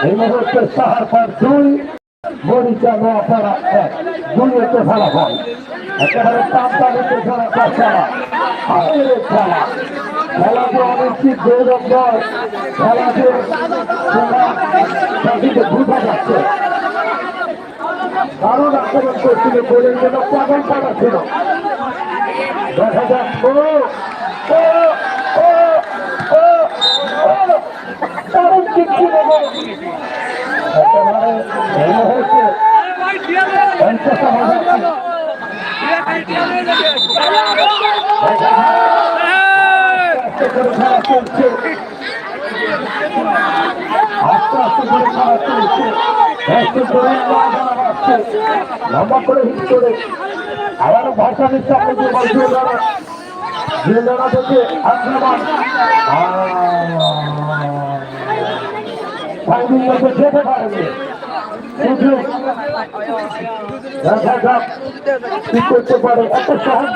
এই মুহূর্তে সাহার পর দুই মরিচা নোয়াপাড়া এক দুইয়েতে ফলাফল একেবারে তাপদানিতে খেলা তার খেলা খেলা খেলা অনিশ্চিত গৌরব নয় খেলা যে খেলা যাচ্ছে দারুণ আক্রমণ করছিল গোলের জন্য পাগল পাড়া ছিল দেখা যাক ও ও ও আস্তে করে খেলা চলছে লম্বা করে হিট করে আবারও ভাষা নিচ্ছে আপনাকে বলছে দাঁড়া যে দাঁড়া থেকে আক্রমণ ফাইনাল মধ্যে যেতে পারেনি দেখা যাক কি করতে পারে এত সহজ